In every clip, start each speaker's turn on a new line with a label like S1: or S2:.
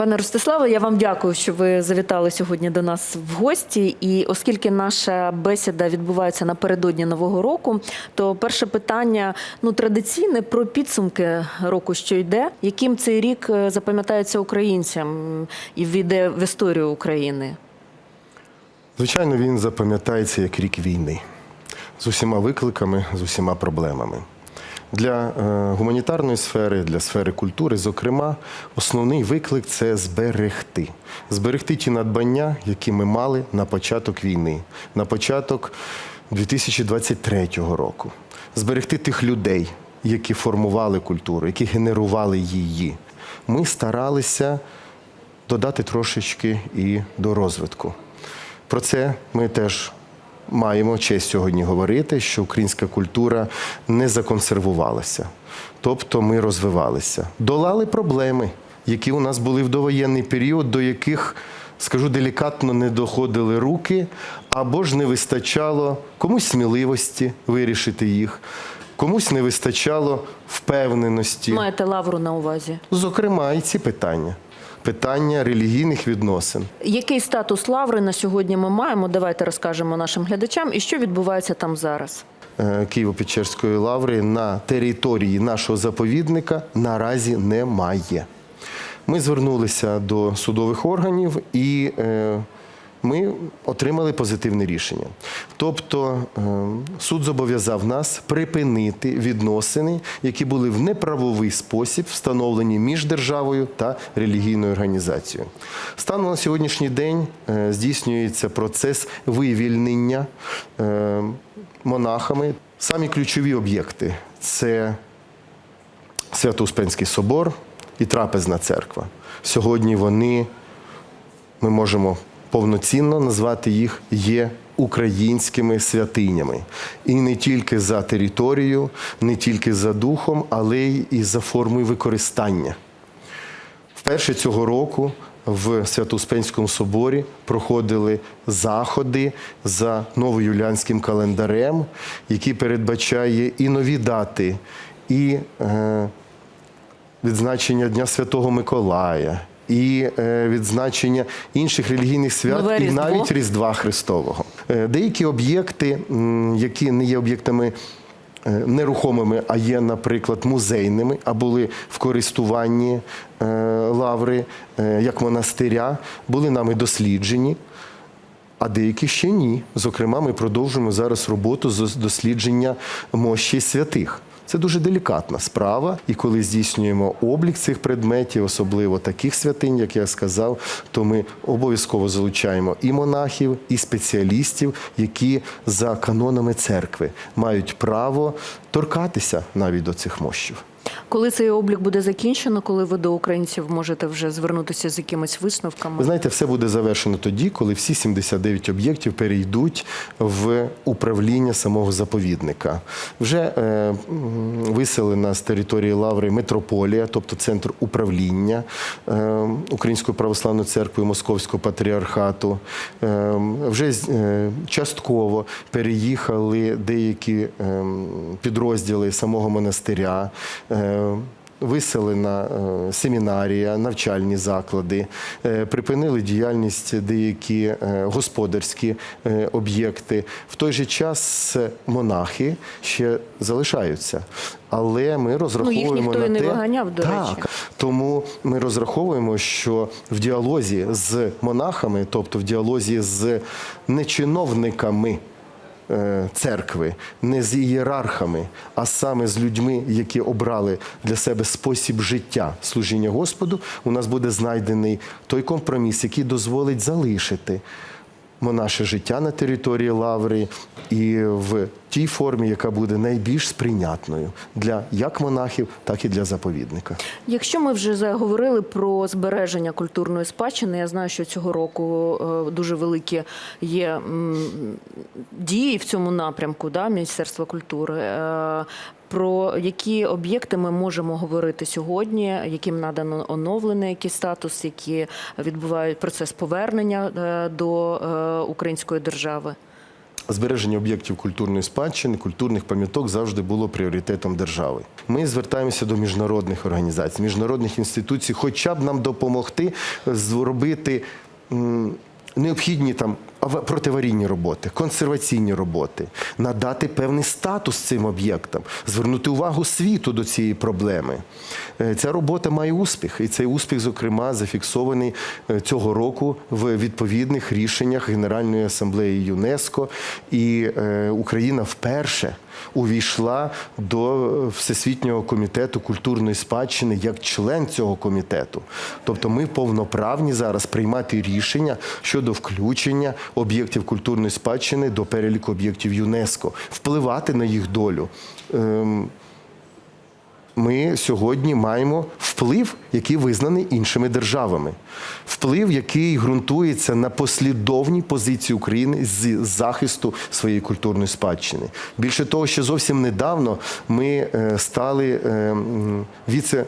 S1: Пане Ростиславе, я вам дякую, що ви завітали сьогодні до нас в гості. І оскільки наша бесіда відбувається напередодні нового року, то перше питання ну традиційне про підсумки року, що йде. Яким цей рік е, запам'ятається українцям і війде в історію України?
S2: Звичайно, він запам'ятається як рік війни з усіма викликами, з усіма проблемами. Для е, гуманітарної сфери, для сфери культури, зокрема, основний виклик це зберегти. Зберегти ті надбання, які ми мали на початок війни, на початок 2023 року. Зберегти тих людей, які формували культуру, які генерували її. Ми старалися додати трошечки і до розвитку. Про це ми теж маємо честь сьогодні говорити, що українська культура не законсервувалася. Тобто ми розвивалися, долали проблеми, які у нас були в довоєнний період, до яких, скажу делікатно, не доходили руки, або ж не вистачало комусь сміливості вирішити їх, комусь не вистачало впевненості.
S1: Маєте лавру на увазі?
S2: Зокрема, і ці питання. Питання релігійних відносин.
S1: Який статус лаври на сьогодні ми маємо? Давайте розкажемо нашим глядачам, і що відбувається там зараз.
S2: Е, Києво-Печерської лаври на території нашого заповідника наразі немає. Ми звернулися до судових органів і е, ми отримали позитивне рішення. Тобто е, суд зобов'язав нас припинити відносини, які були в неправовий спосіб встановлені між державою та релігійною організацією. Станом на сьогоднішній день е, здійснюється процес вивільнення е, монахами. Самі ключові об'єкти це Свято-Успенський собор і Трапезна церква. Сьогодні вони, ми можемо повноцінно назвати їх, є українськими святинями. І не тільки за територією, не тільки за духом, але й і за формою використання. Вперше цього року в Свято-Успенському соборі проходили заходи за новоюліанським календарем, який передбачає і нові дати, і е, відзначення Дня Святого Миколая, і е, відзначення інших релігійних свят,
S1: Нове
S2: і
S1: Різдво.
S2: навіть Різдва Христового. Е, Деякі об'єкти, які не є об'єктами е, нерухомими, а є, наприклад, музейними, а були в користуванні лаври як монастиря, були нами досліджені. А деякі ще ні. Зокрема, ми продовжуємо зараз роботу з дослідження мощі святих. Це дуже делікатна справа, і коли здійснюємо облік цих предметів, особливо таких святинь, як я сказав, то ми обов'язково залучаємо і монахів, і спеціалістів, які за канонами церкви мають право торкатися навіть до цих мощів.
S1: Коли цей облік буде закінчено, коли ви до українців можете вже звернутися з якимись висновками?
S2: Ви знаєте, все буде завершено тоді, коли всі 79 об'єктів перейдуть в управління самого заповідника. Вже е, виселена з території Лаври митрополія, тобто центр управління е, Українською православною церквою Московського патріархату. Е, вже е, частково переїхали деякі е, підрозділи самого монастиря. Е, Виселена е, семінарія, навчальні заклади, е, припинили діяльність деякі господарські об'єкти. В той же час монахи ще залишаються. Але ми розраховуємо
S1: ніхто
S2: на
S1: і не виганяв, до
S2: так,
S1: речі.
S2: тому ми розраховуємо, що в діалозі з монахами, тобто в діалозі з нечиновниками церкви, не з ієрархами, а саме з людьми, які обрали для себе спосіб життя служіння Господу, у нас буде знайдений той компроміс, який дозволить залишити наше життя на території Лаври і в тій формі, яка буде найбільш сприйнятною для як монахів, так і для заповідника.
S1: Якщо ми вже заговорили про збереження культурної спадщини, я знаю, що цього року е, дуже великі є дії в цьому напрямку, да, Міністерства культури. Е, Про які об'єкти ми можемо говорити сьогодні, яким надано оновлений який статус, які відбувають процес повернення е, до е, української держави?
S2: Збереження об'єктів культурної спадщини, культурних пам'яток завжди було пріоритетом держави. Ми звертаємося до міжнародних організацій, міжнародних інституцій, хоча б нам допомогти зробити необхідні там протиаварійні роботи, консерваційні роботи, надати певний статус цим об'єктам, звернути увагу світу до цієї проблеми. Е, Ця робота має успіх, і цей успіх, зокрема, зафіксований е, цього року в відповідних рішеннях Генеральної асамблеї ЮНЕСКО. І е, Україна вперше увійшла до Всесвітнього комітету культурної спадщини як член цього комітету. Тобто ми повноправні зараз приймати рішення щодо включення об'єктів культурної спадщини до переліку об'єктів ЮНЕСКО, впливати на їх долю. Ем, ми сьогодні маємо вплив, який визнаний іншими державами. Вплив, який ґрунтується на послідовній позиції України з захисту своєї культурної спадщини. Більше того, що зовсім недавно ми е, стали е, віце.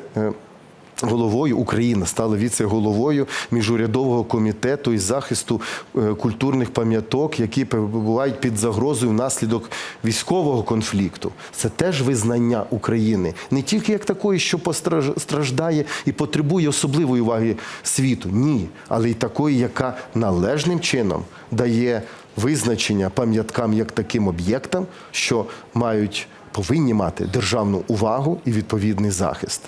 S2: Головою Україна стала віце-головою міжурядового комітету із захисту е, культурних пам'яток, які перебувають під загрозою внаслідок військового конфлікту. Це теж визнання України не тільки як такої, що постраж- страждає і потребує особливої уваги світу, ні, але й такої, яка належним чином дає визначення пам'яткам як таким об'єктам, що мають повинні мати державну увагу і відповідний захист.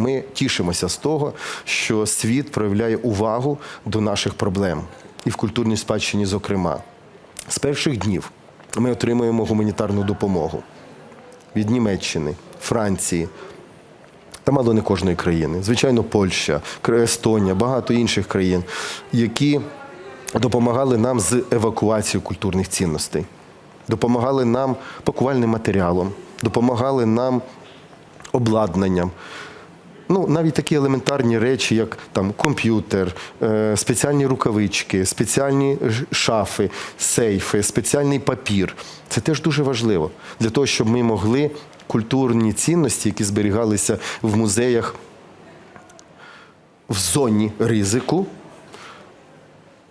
S2: Ми тішимося з того, що світ проявляє увагу до наших проблем і в культурній спадщині, зокрема. З перших днів ми отримуємо гуманітарну допомогу від Німеччини, Франції. Та мало не кожної країни. Звичайно, Польща, Естонія, багато інших країн, які допомагали нам з евакуацією культурних цінностей, допомагали нам пакувальним матеріалом, допомагали нам обладнанням. Ну, навіть такі елементарні речі, як там комп'ютер, е, спеціальні рукавички, спеціальні шафи, сейфи, спеціальний папір. Це теж дуже важливо для того, щоб ми могли культурні цінності, які зберігалися в музеях в зоні ризику,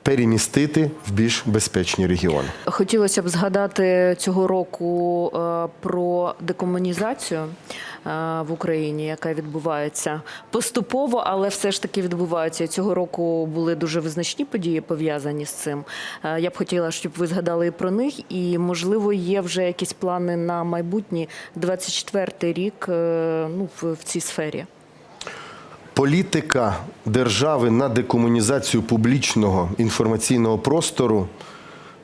S2: перемістити в більш безпечні регіони.
S1: Хотілося б згадати цього року е, про декомунізацію в Україні, яка відбувається поступово, але все ж таки відбувається. Цього року були дуже визначні події пов'язані з цим. Е, Я б хотіла, щоб ви згадали про них, і можливо є вже якісь плани на майбутній 24-й рік е, ну, в цій сфері.
S2: Політика держави на декомунізацію публічного інформаційного простору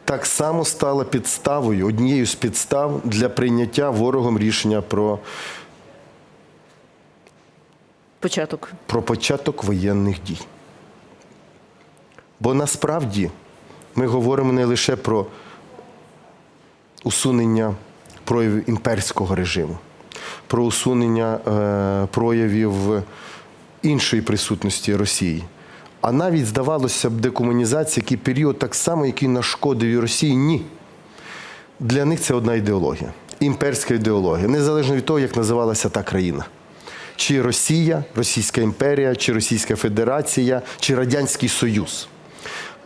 S2: так само стала підставою, однією з підстав для прийняття ворогом рішення про,
S1: Початок.
S2: про початок воєнних дій. Бо насправді ми говоримо не лише про усунення проявів імперського режиму, про усунення е, проявів іншої присутності Росії. А навіть здавалося б, декомунізація, який період так само, який нашкодив і Росії, ні. Для них це одна ідеологія, імперська ідеологія, незалежно від того, як називалася та країна. Чи Росія, Російська імперія, чи Російська Федерація, чи Радянський Союз.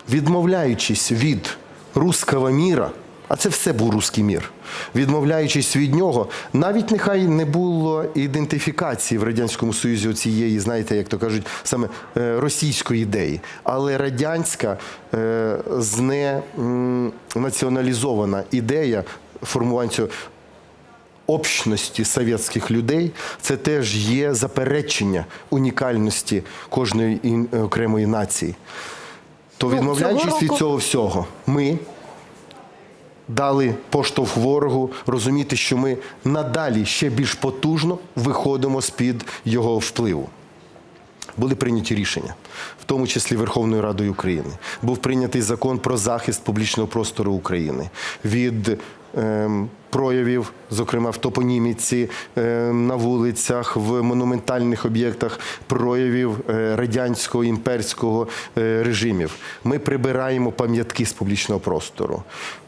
S2: Відмовляючись від руского міра, а це все був руський мір, відмовляючись від нього, навіть нехай не було ідентифікації в Радянському Союзі цієї, знаєте, як то кажуть, саме е, російської ідеї, але радянська е, зне ідея формування цього общності совєтських людей це теж є заперечення унікальності кожної окремої нації. То
S1: Ну,
S2: відмовляючись
S1: цього
S2: від цього всього, ми дали поштовх ворогу розуміти, що ми надалі ще більш потужно виходимо з-під його впливу. Були прийняті рішення, в тому числі Верховною Радою України. Був прийнятий закон про захист публічного простору України від проявів, зокрема в топоніміці, ем, на вулицях, в монументальних об'єктах, проявів е, радянського імперського е, режимів. Ми прибираємо пам'ятки з публічного простору.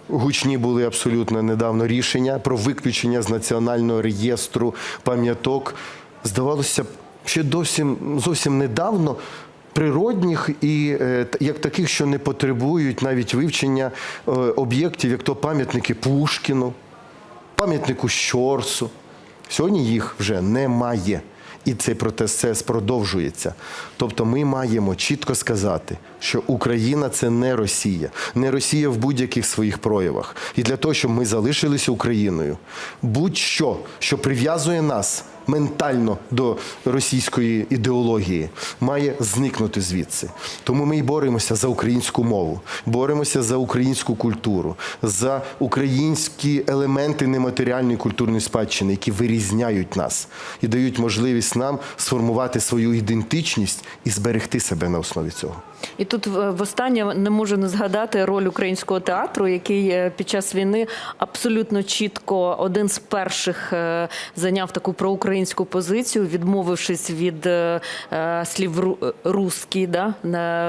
S2: Гучні були абсолютно недавно рішення про виключення з національного реєстру пам'яток. Здавалося б, ще зовсім, зовсім недавно природних і е, як таких, що не потребують навіть вивчення е, об'єктів, як то пам'ятники Пушкіну, пам'ятнику Щорсу. Сьогодні їх вже немає. І цей процес продовжується. Тобто ми маємо чітко сказати, що Україна це не Росія, не Росія в будь-яких своїх проявах. І для того, щоб ми залишилися Україною, будь-що, що прив'язує нас ментально до російської ідеології, має зникнути звідси. Тому ми і боремося за українську мову, боремося за українську культуру, за українські елементи нематеріальної культурної спадщини, які вирізняють нас і дають можливість нам сформувати свою ідентичність і зберегти себе на основі цього.
S1: І тут востаннє не можу не згадати роль українського театру, який е, під час війни абсолютно чітко один з перших е, зайняв таку проукраїнську позицію, відмовившись від е, е, слів ру- русський да,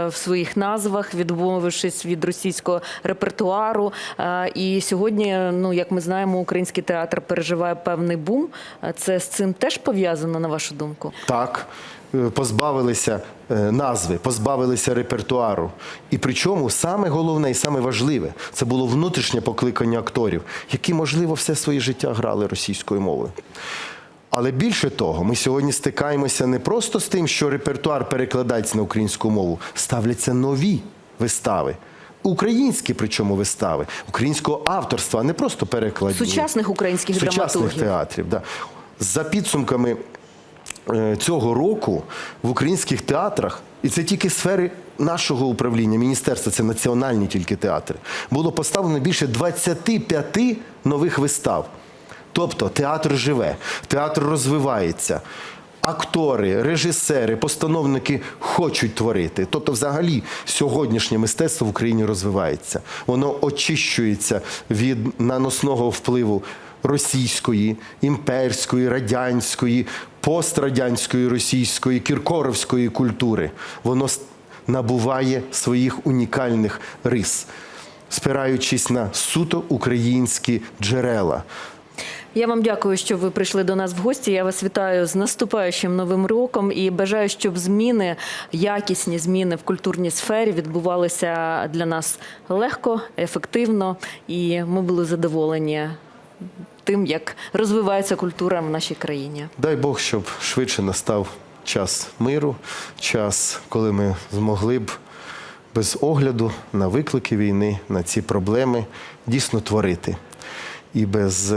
S1: в своїх назвах, відмовившись від російського репертуару. Е, І сьогодні, ну як ми знаємо, український театр переживає певний бум. Е, Це з цим теж пов'язано, на вашу думку?
S2: Так, е, позбавилися назви, позбавилися репертуару. І причому саме головне і саме важливе це було внутрішнє покликання акторів, які, можливо, все своє життя грали російською мовою. Але більше того, ми сьогодні стикаємося не просто з тим, що репертуар перекладається на українську мову, ставляться нові вистави. Українські, причому вистави, українського авторства, а не просто перекладні.
S1: Сучасних українських
S2: Сучасних театрів. Да. За підсумками е, цього року в українських театрах, і це тільки сфери нашого управління, міністерства, це національні тільки театри, було поставлено більше 25 нових вистав. Тобто театр живе, театр розвивається. Актори, режисери, постановники хочуть творити. Тобто, взагалі, сьогоднішнє мистецтво в Україні розвивається. Воно очищується від наносного впливу російської, імперської, радянської, пострадянської, російської, кіркоровської культури. Воно набуває своїх унікальних рис, спираючись на суто українські джерела.
S1: Я вам дякую, що ви прийшли до нас в гості. Я вас вітаю з наступаючим новим роком і бажаю, щоб зміни, якісні зміни в культурній сфері відбувалися для нас легко, ефективно, і ми були задоволені тим, як розвивається культура в нашій країні.
S2: Дай Бог, щоб швидше настав час миру, час, коли ми змогли б без огляду на виклики війни, на ці проблеми дійсно творити. І без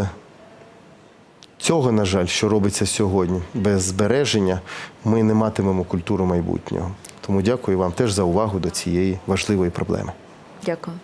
S2: цього, на жаль, що робиться сьогодні, без збереження, ми не матимемо культуру майбутнього. Тому дякую вам теж за увагу до цієї важливої проблеми.
S1: Дякую.